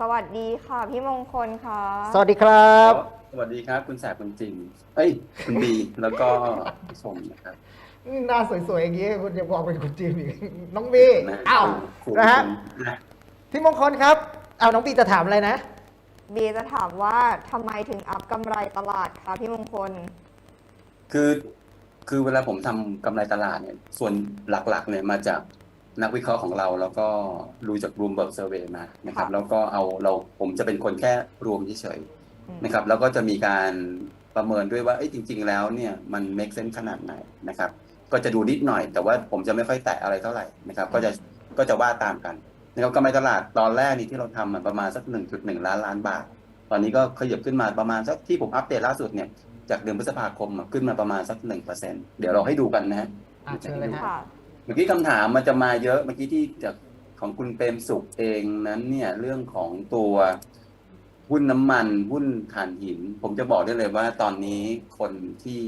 สวัสดีค่ะ พี่มงคลค่ะสวัสดีครับ สวัสดีครับ คุณแสบคุณจริง เอ้ย คุณบี แล้วก็ผู้ชมนะครับหน้าสวยๆอย่างนี้คุณจะบอกเป็นคนจีนอีกน้องบีนะอ้าวคุณนะฮะคุณนะพี่มงคลครับเอาน้องบีจะถามอะไรนะบีจะถามว่าทำไมถึงอัพกำไรตลาดคะพี่มงคล คือคือเวลาผมทำกำไรตลาดเนี่ย ส่วนหลักๆเนี่ยมาจาก นักวิเคราะห์ของเราแล้วก็ดูจาก Bloomberg Survey มานะครับค่ะแล้วก็เอาเราผมจะเป็นคนแค่รวมเฉยอืมๆนะครับ แล้วก็จะมีการประเมินด้วยว่าเอ้ยจริง ๆ แล้วเนี่ยมัน make sense ขนาดไหนนะครับ ก็จะดูนิดหน่อย แต่ว่าผมจะไม่ค่อยแตะอะไรเท่าไหร่นะครับ ก็จะก็จะว่าตามกันนะครับกำไรตลาดตอนแรกนี่ที่เราทำมันประมาณสัก 1.1 ล้านล้านบาท ตอนนี้ก็ขยับขึ้นมาประมาณสักที่ผมอัปเดตล่าสุดเนี่ยจากเดือนพฤษภาคมอะขึ้นมาประมาณสักหนึ่งเปอร์เซ็นเดี๋ยวเราให้ดูกันนะฮะอะเชิญเลยฮะค่ะเมื่อกี้คำถามมันจะมาเยอะเมื่อกี้ที่จากของคุณเปรมสุขเองนั้นเนี่ยเรื่องของตัวหุ้นน้ำมันหุ้นถ่านหิน ผมจะบอกได้เลยว่าตอนนี้คนที่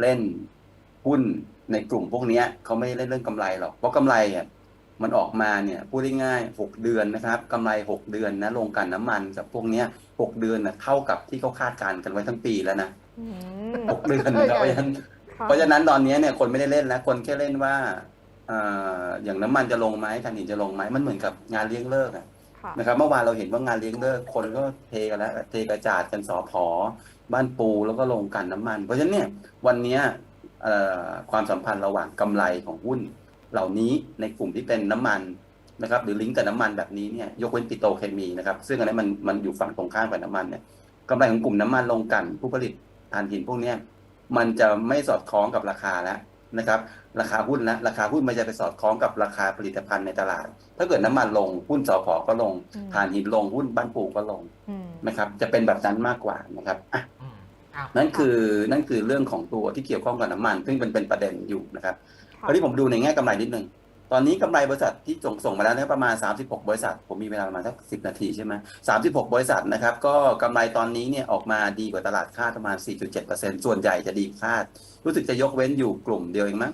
เล่นหุ้นในกลุ่มพวกเนี้ยเขาไม่ได้เล่นเรื่องกำไรหรอกเพราะกำไรอะมันออกมาเนี่ยพูดง่ายๆหกเดือนนะครับกำไรหกเดือนนะลงกลันน้ำมันกับพวกเนี้ยหกเดือนนะเท่ากับที่เขาคาดการณ์กันไว้ทั้งปีแล้วนะอืมหกเดือนนะครับเพราะฉะนั้นค่ะเพราะฉะนั้นตอนนี้เนี่ยคนไม่ได้เล่นแล้วคนแค่เล่นว่าเอ่ออย่างน้ำมันจะลงไหมถ่านหินจะลงไหมมันเหมือนกับงานเลี้ยงเลิกอะค่ะนะครับเมื่อวานเราเห็นว่างานเลี้ยงเลิกคนก็เทกันแล้วเทกระจาดกันสอพอบ้านปูแล้วก็ลงกันน้ำมัน เพราะฉะนั้นเนี่ยวันเนี้ยเอ่อความสัมพันธ์ระหว่างกำไรของหุ้น เหล่านี้ในกลุ่มที่เป็นน้ำมันนะครับหรือลิงก์กับน้ำมันแบบนี้เนี่ยยกเว้นปิโตรเคมีนะครับซึ่งอันนั้นมันมันอยู่ฝั่งตรงข้ามกับน้ำมันเนี่ยกำไรของกลุ่มน้ำมันลงกันผู้ผลิตถ่านหินพวกเนี้ยมันจะไม่สอดคล้องกับราคาแล้ว นะครับราคาหุ้นแล้วราคาหุ้นมันจะไปสอดคล้องกับราคาผลิตภัณฑ์ในตลาด ถ้าเกิดน้ำมันลงหุ้นสอพอก็ลงอืมถ่านหินลงหุ้นบ้านปูก็ลงอืมนะครับจะเป็นแบบนั้นมากกว่านะครับอะอืมอ้าวนั่นคือนั่นคือเรื่องของตัวที่เกี่ยวข้องกับน้ำมัน ซึ่งเป็นเป็นประเด็นอยู่นะครับค่ะคราวนี้ผมดูในแง่กำไรนิดนึง ตอนนี้กำไรบริษัทที่ส่งส่งมาแล้วเนี่ยประมาณ 36 บริษัท ผมมีเวลาประมาณสัก10นาทีใช่ไหม36บริษัทนะครับ ก็กำไรตอนนี้เนี่ยออกมาดีกว่าตลาดคาดประมาณ 4.7%ส่วนใหญ่จะดีคาด รู้สึกจะยกเว้นอยู่กลุ่มเดียวเองมั้ง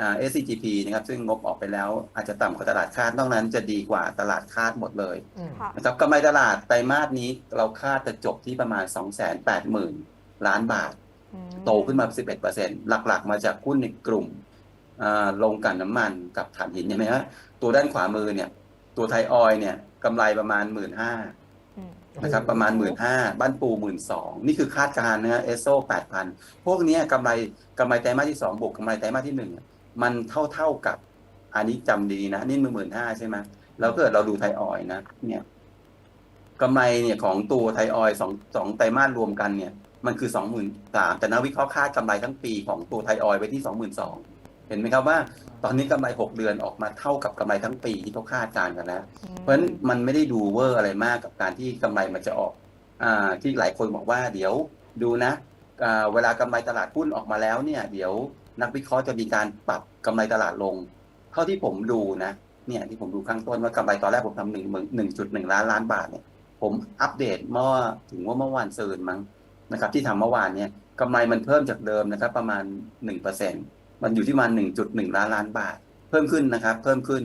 อ่า SCGP นะครับซึ่งงบออกไปแล้วอาจจะต่ำกว่าตลาดคาดนอกนั้นจะดีกว่าตลาดคาดหมดเลยอืมค่ะนะครับกำไรตลาดไตรมาสนี้เราคาดจะจบที่ประมาณ 280,000 ล้านบาทอืมโตขึ้นมา 11%หลักๆ มาจากหุ้นในกลุ่มอ่า ลงกลันน้ำมันกับถ่านหินเห็นไหมฮะตัวด้านขวามือเนี่ย ตัวไทยออยล์เนี่ยกำไรประมาณ1 5ื่นห้าอืมนะครับประมาณ1 5ื่นห้าบ้านปูหมื่นสองนี่คือคาดการณ์นะฮะเอสโซแปดพันพวกเนี้ยกำไรกำไรไตรมาสที่สองบวกกำไรไตรมาสที่หนึ่งอะมันเท่าเท่าๆกับ อันนี้จำดีๆนะ นี่มือหมื่นห้าใช่ไหมแล้วก็เกิดเราดูไทยออยล์นะ เนี่ยกำไรเนี่ยของตัวไทยออยล์สองสองไตรมาสรวมกันเนี่ย มันคือสองหมื่นสามแต่นักวิเคราะห์คาดกำไรทั้งปีของตัวไทยออยล์ไว้ที่สองหมื่นสองเห็นไหมครับว่า ตอนนี้กำไรหกเดือนออกมาเท่ากับกำไรทั้งปีที่เขาคาดการณ์กันแล้วเพราะฉะนั้นมันไม่ได้ดูเวอร์อะไรมากกับการที่กำไรมันจะออกอ่าที่หลายคนบอกว่าเดี๋ยวดูนะอ่าเวลากำไรตลาดหุ้นออกมาแล้วเนี่ยเดี๋ยวนักวิเคราะห์จะมีการปรับกำไรตลาดลง เท่าที่ผมดูนะเนี่ยที่ผมดูข้างต้นว่ากำไรตอนแรกผมทำหนึ่งหนึ่งจุดหนึ่งล้านล้านบาทเนี่ยผมอัปเดตเมื่อถึงว่าเมื่อวานซืนมั้งนะครับที่ทำเมื่อวานเนี่ยกำไรมันเพิ่มจากเดิมนะครับประมาณหนึ่งเปอร์เซ็น มันอยู่ที่ประมาณหนึ่งจุดหนึ่งล้านล้านบาท เพิ่มขึ้นนะครับ เพิ่มขึ้น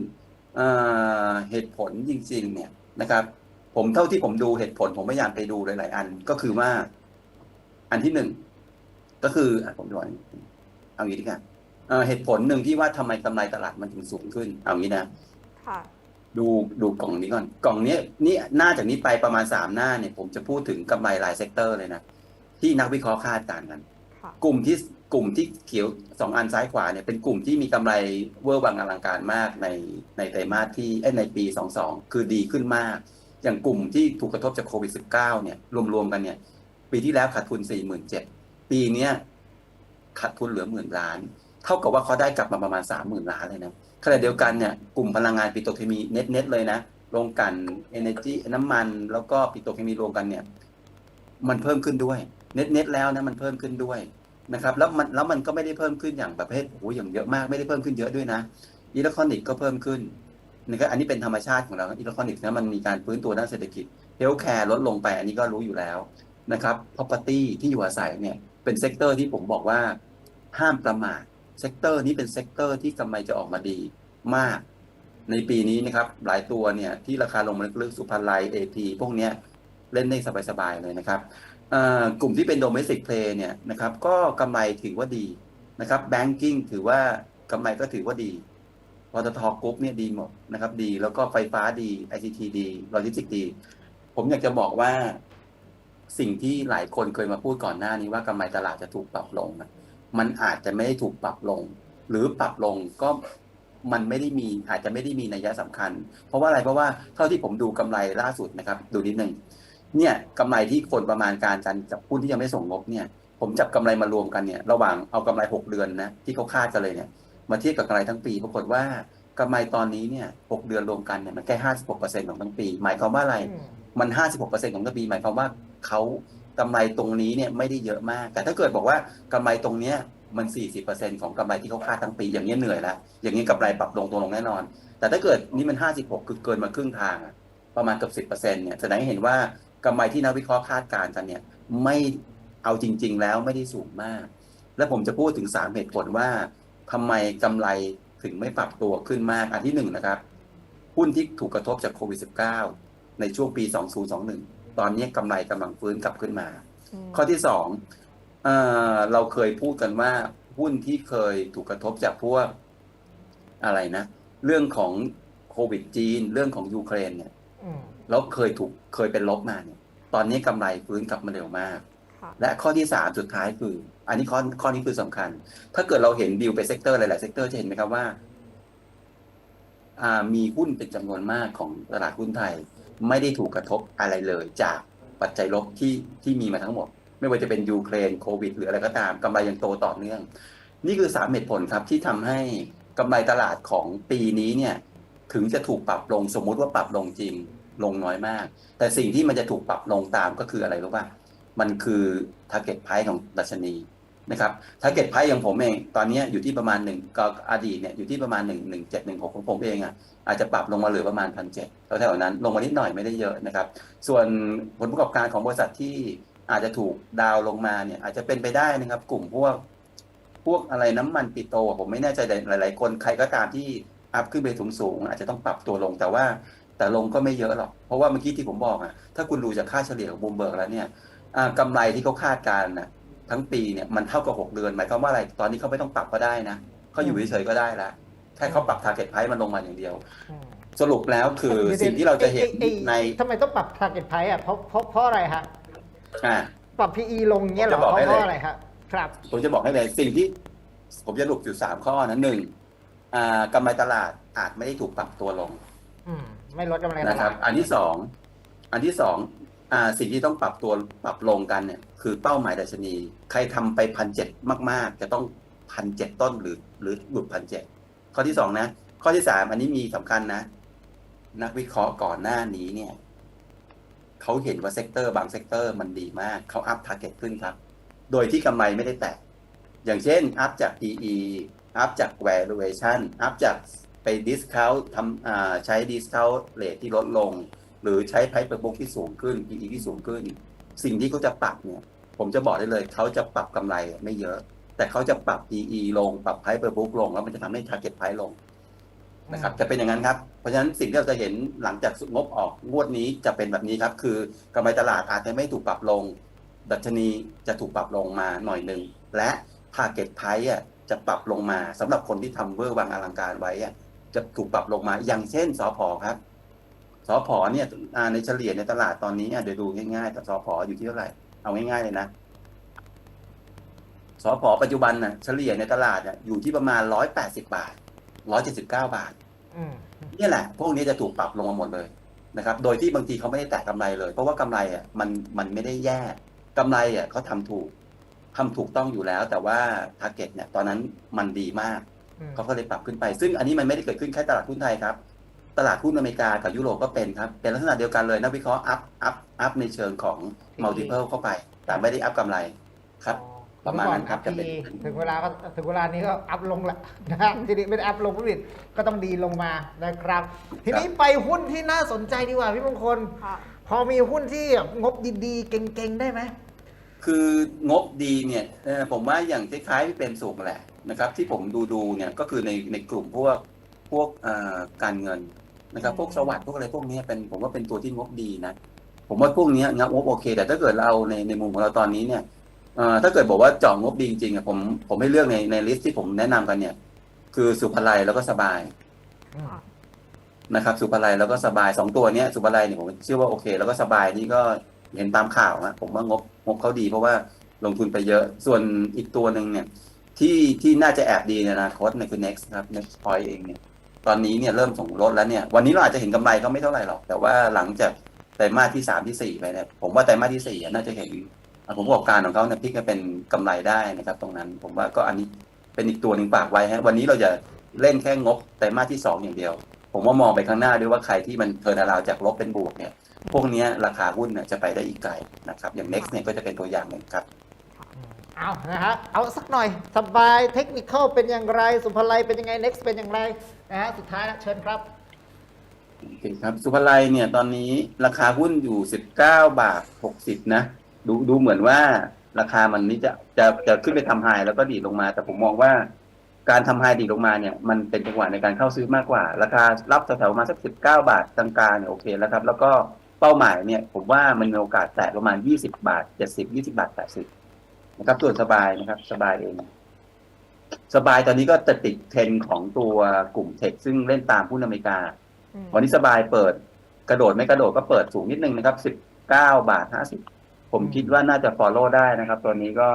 เอ่อเหตุผลจริง ๆ เนี่ยนะครับ ผมเท่าที่ผมดูเหตุผล ผมพยายามไปดูหลาย ๆ อันก็คือว่า อันที่หนึ่งก็คืออะผมดูอันนี้เอางี้ดีกว่าเอ่อเหตุผลหนึ่งที่ว่าทำไมกำไรตลาดมันถึงสูงขึ้น เอางี้นะค่ะดูดูกล่องนี้ก่อน กล่องนี้นี่หน้าจากนี้ไปประมาณสามหน้าเนี่ย ผมจะพูดถึงกำไรรายเซกเตอร์เลยนะ ที่นักวิเคราะห์คาดการณ์กันค่ะกลุ่มที่ กลุ่มที่เขียวสองอันซ้ายขวาเนี่ยเป็นกลุ่มที่มีกำไรเวอร์วังอลังการมากในในไตรมาสที่เอ้ยในปี 22 คือดีขึ้นมาก อย่างกลุ่มที่ถูกกระทบจากโควิด -19 เนี่ยรวมๆกันเนี่ยปีที่แล้วขาดทุน 47,000 ปีเนี้ยขาดทุนเหลือหมื่นล้าน เท่ากับว่าเขาได้กลับมาประมาณ 30,000 ล้านเลยนะขณะเดียวกันเนี่ยกลุ่มพลังงานปิโตรเคมีเน็ตๆเลยนะโรงกันเอเนจีน้ำมันแล้วก็ปิโตรเคมีรวมกันเนี่ยมันเพิ่มขึ้นด้วยเน็ตเน็ตแล้วนะมันเพิ่มขึ้นด้วย นะครับแล้วมันแล้วมันก็ไม่ได้เพิ่มขึ้นอย่างประเภทโอ้โหอย่างเยอะมากไม่ได้เพิ่มขึ้นเยอะด้วยนะอิเล็กทรอนิกส์ก็เพิ่มขึ้นนะครับอันนี้เป็นธรรมชาติของเราอิเล็กทรอนิกส์นะมันมีการฟื้นตัวด้านเศรษฐกิจเฮลท์แคร์ลดลงไปอันนี้ก็รู้อยู่แล้วนะครับ property ที่อยู่อาศัยเนี่ยเป็นเซกเตอร์ที่ผมบอกว่าห้ามประมาทเซกเตอร์นี้เป็นเซกเตอร์ที่กำไรจะออกมาดีมาก ในปีนี้นะครับหลายตัวเนี่ยที่ราคาลงมาลึกๆสุพรรณไลเอพีพวกเนี้ยเล่นได้สบายๆเลยนะครับ กลุ่มที่เป็น domestic play เนี่ยนะครับก็กำไรถือว่าดีนะครับ banking ถือว่ากำไรก็ถือว่าดีปตทกรุ๊ปเนี่ยดีหมดนะครับดี แล้วก็ไฟฟ้าดี ICT ดีโลจิสติกดี ผมอยากจะบอกว่าสิ่งที่หลายคนเคยมาพูดก่อนหน้านี้ว่ากำไรตลาดจะถูกปรับลงนะมันอาจจะไม่ได้ถูกปรับลง หรือปรับลงก็มันไม่ได้มีอาจจะไม่ได้มีนัยสำคัญ เพราะว่าอะไรเพราะว่าเท่าที่ผมดูกำไรล่าสุดนะครับ ดูนิดหนึ่ง เนี่ยกำไรที่คนประมาณการกันกับหุ้นที่ยังไม่ส่งงบเนี่ย ผมจับกำไรมารวมกันเนี่ย ระหว่างเอากำไรหกเดือนนะที่เขาคาดกันเลยเนี่ยมาเทียบกับกำไรทั้งปีปรากฏว่ากำไรตอนนี้เนี่ยหกเดือนรวมกันเนี่ยมันแค่ห้าสิบหกเปอร์เซ็นต์ของทั้งปี หมายความว่าอะไรอืมมัน56%ของทั้งปี หมายความว่าเขากำไรตรงนี้เนี่ยไม่ได้เยอะมาก แต่ถ้าเกิดบอกว่ากำไรตรงเนี้ยมัน40%ของกำไรที่เขาคาดทั้งปี อย่างนี้ยเหนื่อยแล้วอย่างนี้กำไรปรับลงตัวลงแน่นอน แต่ถ้าเกิดนี่มัน56คือเกินมาครึ่งทางอะประมาณเกือบ10%เนี่ยแสดงให้เห็นว่า กำไรที่นักวิเคราะห์คาดการณ์กันเนี่ยไม่เอาจริง ๆ แล้วไม่ได้สูงมาก และผมจะพูดถึง 3 เหตุผลว่าทำไมกำไรถึงไม่ปรับตัวขึ้นมากอันที่หนึ่งนะครับหุ้นที่ถูกกระทบจากโควิด -19 ในช่วงปี 2021 ตอนนี้กำไรกำลังฟื้นกลับขึ้นมามข้อที่สองเอ่อเราเคยพูดกันว่าหุ้นที่เคยถูกกระทบจากพวกอะไรนะ เรื่องของโควิดจีน เรื่องของยูเครนเนี่ยอืม แล้วเคยถูกเคยเป็นลบมาเนี่ย ตอนนี้กำไรฟื้นกลับมาเร็วมากค่ะและข้อที่สามสุดท้ายคือ อันนี้ข้อข้อนี้คือสำคัญ ถ้าเกิดเราเห็นดิวไปเซกเตอร์หลายๆเซกเตอร์จะเห็นไหมครับว่าอ่ามีหุ้นเป็นจำนวนมากของตลาดหุ้นไทย ไม่ได้ถูกกระทบอะไรเลยจากปัจจัยลบที่ที่มีมาทั้งหมด ไม่ว่าจะเป็นยูเครนโควิด หรืออะไรก็ตามกำไรยังโตต่อเนื่อง นี่คือสามเหตุผลครับที่ทำให้กำไรตลาดของปีนี้เนี่ยถึงจะถูกปรับลงสมมุติว่าปรับลงจริง ลงน้อยมาก แต่สิ่งที่มันจะถูกปรับลงตามก็คืออะไรรู้ป่ะมันคือ target price ของดัชนีนะครับ target price อย่างผมเอง ตอนนี้อยู่ที่ประมาณหนึ่งก็อดีตเนี่ยอยู่ที่ประมาณหนึ่งหนึ่งเจ็ดหนึ่งหกของผมเองอะอาจจะปรับลงมาเหลือประมาณพันเจ็ดแถวๆนั้น ลงมานิดหน่อยไม่ได้เยอะนะครับ ส่วนผลประกอบการของบริษัทที่อาจจะถูกดาวลงมาเนี่ย อาจจะเป็นไปได้นะครับ กลุ่มพวก พวกอะไรน้ำมันปิโตรผมไม่แน่ใจหลาย ๆ คนใครก็ตามที่อัพขึ้นไปสูงอาจจะต้องปรับตัวลงแต่ว่า แต่ลงก็ไม่เยอะหรอก เพราะว่าเมื่อกี้ที่ผมบอกอะถ้าคุณดูจากค่าเฉลี่ยของบูมเบิร์กแล้วเนี่ยอ่ากำไรที่เขาคาดการณ์นะทั้งปีเนี่ยมันเท่ากับ 6 เดือน หมายความว่าอะไร ตอนนี้เขาไม่ต้องปรับก็ได้นะเขาอยู่เฉยๆก็ได้แล้วแค่เขาปรับ target price มันลงมาอย่างเดียวอืมสรุปแล้วคือสิ่งที่เราจะเห็นไอ้ไอ้ในทำไมต้องปรับ target price อะเพราะเพราะเพราะอะไรฮะอ่าปรับ PE ลงเงี้ยเหรอผมจะบอกเพให้ราะเลยเพราะอะไรครับครับ ผมจะบอกให้เลยสิ่งที่ผมจะสรุปอยู่สามข้อนะหนึ่งอ่ากำไรตลาดอาจไม่ได้ถูกปรับตัวลงอืม ไม่ลดกำไรตนะคลารับ ดอันที่สองอันที่สองอ่าสิ่งที่ต้องปรับตัวปรับลงกันเนี่ยคือเป้าหมายดัชนี ใครทำไปพันเจ็ดมาก ๆ จะต้องพันเจ็ดต้นหรือ หรือหลุดพันเจ็ดข้อที่สองนะ ข้อที่สามอันนี้มีสำคัญนะ นักวิเคราะห์ก่อนหน้านี้เนี่ยเขาเห็นว่าเซกเตอร์บางเซกเตอร์มันดีมากเขาอัพทาร์เก็ตขึ้นครับ โดยที่กำไรไม่ได้แตะอย่างเช่นอัพจาก PE อัพจาก valuation อัพจาก ไป discount ทำอ่าใช้ discount rate ที่ลดลง หรือใช้ price per book ที่สูงขึ้น PE ที่สูงขึ้น สิ่งที่เขาจะปรับเนี่ย ผมจะบอกได้เลยเขาจะปรับกำไรไม่เยอะ แต่เขาจะปรับ PE ลงปรับ price per book ลง แล้วมันจะทำให้ target price ลงนะครับจะเป็นอย่างนั้นครับเพราะฉะนั้นสิ่งที่เราจะเห็นหลังจากงบออกงวดนี้จะเป็นแบบนี้ครับ คือกำไรตลาดอาจจะไม่ถูกปรับลง ดัชนีจะถูกปรับลงมาหน่อยหนึ่งและ target price อะจะปรับลงมาสำหรับคนที่ทำเวอร์วังอลังการไว้อะ จะถูกปรับลงมา อย่างเช่นสอพอครับสอพอเนี่ยอ่าในเฉลี่ยในตลาดตอนนี้อะเดี๋ยวดูง่ายๆแต่สอพออยู่ที่เท่าไหร่เอาง่ายๆเลยนะสอพอปัจจุบันน่ะเฉลี่ยในตลาดอะอยู่ที่ประมาณร้อยแปดสิบาทร้อยเจ็ดสิบเก้าบาทอืมเนี่ยแหละ พวกนี้จะถูกปรับลงมาหมดเลยนะครับ โดยที่บางทีเขาไม่ได้แตะกำไรเลย เพราะว่ากำไรอะมันมันไม่ได้แย่กำไรอะเขาทำถูกทำถูกต้องอยู่แล้ว แต่ว่าทาร์เก็ตเนี่ยตอนนั้นมันดีมากอืม เขาก็เลยปรับขึ้นไป ซึ่งอันนี้มันไม่ได้เกิดขึ้นแค่ตลาดหุ้นไทยครับ ตลาดหุ้นอเมริกากับยุโรปก็เป็นครับ เป็นลักษณะเดียวกันเลยนักวิเคราะห์อัพอัพอัพในเชิงของ multiple เข้าไป แต่ไม่ได้อัพกำไรครับ ประมาณนั้นครับเมื่อก่อจะเป็นอัพ PE ถึงเวลาก็ถึงเวลานี้ก็อัพลงละนะฮะทีนี้ไม่ได้อัพลงผู้ผลิตก็ต้องดีลงมานะครับ ทีนี้ไปหุ้นที่น่าสนใจดีกว่าพี่มงคลค่ะพอมีหุ้นที่งบดีๆ เก่งๆได้ไหมคืองบดีเนี่ยเอ่อผมว่าอย่างคล้ายๆที่เป็นสูงแหละ นะครับที่ผมดูดูๆเนี่ยก็คือในในกลุ่มพวกพวกเอ่อการเงินนะครับพวกสวัสด์พวกอะไรพวกเนี้ยเป็นผมว่าเป็นตัวที่งบดีนะผมว่าพวกเนี้ยงบโอเค แต่ถ้าเกิดเราเอาในในมุมของเราตอนนี้เนี่ยเอ่อถ้าเกิดบอกว่าเจาะงบดีจริงๆอะผมผมให้เลือกในในลิสต์ที่ผมแนะนำกันเนี่ย คือสุภาลัยแล้วก็สบายอืมนะครับ สุภาลัยแล้วก็สบายสองตัวเนี้ยสุภาลัยเนี่ยผมเชื่อว่าโอเค แล้วก็สบายนี่ก็เห็นตามข่าวนะผมว่างบงบเขาดีเพราะว่าลงทุนไปเยอะส่วนอีกตัวหนึ่งเนี่ย ที่ที่น่าจะแอบดีในอนาคตเนี่ยคือ next ครับ next point เองเนี่ยตอนนี้เนี่ยเริ่มส่งลดแล้วเนี่ยวันนี้เราอาจจะเห็นกำไรก็ไม่เท่าไหร่หรอก แต่ว่าหลังจากไตรมาสที่สามที่สี่ไปเนี่ยผมว่าไตรมาสที่สี่อะน่าจะเห็นผลประกอบการของเขาเนี่ยพิกมาเป็นกำไรได้นะครับ ตรงนั้นผมว่าก็อันนี้เป็นอีกตัวหนึ่งฝากไว้ฮะวันนี้เราจะเล่นแค่งบไตรมาสที่สองอย่างเดียว ผมว่ามองไปข้างหน้าด้วยว่าใครที่มันเทินาราวจากลบเป็นบวกเนี่ยพวกเนี้ยราคาหุ้นเนี่ยจะไปได้อีกไกลนะครับอย่าง next เนี่ยก็จะเป็นตัวอย่างหนึ่งครับ เอานะฮะเอาสักหน่อยสบายเทคนิคเป็นอย่างไร สุภาลัยเป็นยังไง next เป็นอย่างไรนะฮะสุดท้ายนะเชิญครับโอเคครับ สุภาลัยเนี่ยตอนนี้ราคาหุ้นอยู่19บเก้าบาท60นะ ดูดูเหมือนว่าราคามันนี่จะจะจะขึ้นไปทำไฮแล้วก็ดีลงมา แต่ผมมองว่าการทำไฮดีลงมาเนี่ย มันเป็นจังหวะในการเข้าซื้อมากกว่า ราคารับแถวๆมาสัก19บาทกลางๆเนี่ยโอเคแล้วครับ แล้วก็เป้าหมายเนี่ยผมว่ามันมีโอกาสแตะประมาณ 20 บาท 70 20 บาท 80 นะครับส่วนสบายนะครับ สบายเอง สบายตอนนี้ก็จะติดเทรนด์ของตัวกลุ่มเทคซึ่งเล่นตามหุ้นอเมริกาอืมวันนี้สบายเปิดกระโดดไม่กระโดดก็เปิดสูงนิดนึงนะครับ19บาท50ผมอืมคิดว่าน่าจะ follow ได้นะครับ ตัวนี้ก็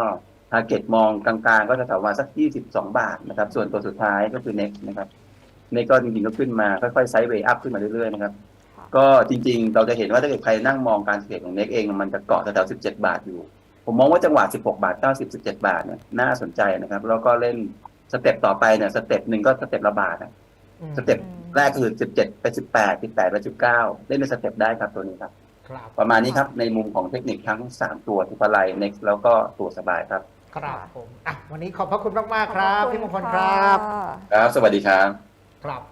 target มองกลางๆ ก็จะแถวมาสัก22บาทนะครับ ส่วนตัวสุดท้ายก็คือ next นะครับ next ก็จริงๆก็ขึ้นมาค่อยๆไซด์เวย์อัพขึ้นมาเรื่อยๆนะครับค่ะก็จริงๆ เราจะเห็นว่าถ้าเกิดใครนั่งมองการเทรดของ next เอง มันจะเกาะแถวๆ17บาทอยู่ ผมมองว่าจังหวะ 16 บาท 90 17 บาทเนี่ยน่าสนใจนะครับ แล้วก็เล่นสเต็ปต่อไปเนี่ยสเต็ปหนึ่งก็สเต็ปละบาทนะอืมสเต็ปแรกคือ 17 ไป 18 18ไป19 เล่นในสเต็ปได้ครับตัวนี้ครับ ครับ ประมาณนี้ครับในมุมของเทคนิคทั้ง 3 ตัวทุกไล next แล้วก็ตัวสบายครับ ครับผมอะวันนี้ขอบพระคุณมาก ๆ ครับ พี่มงคลครับะครับ สวัสดีครับ ครับ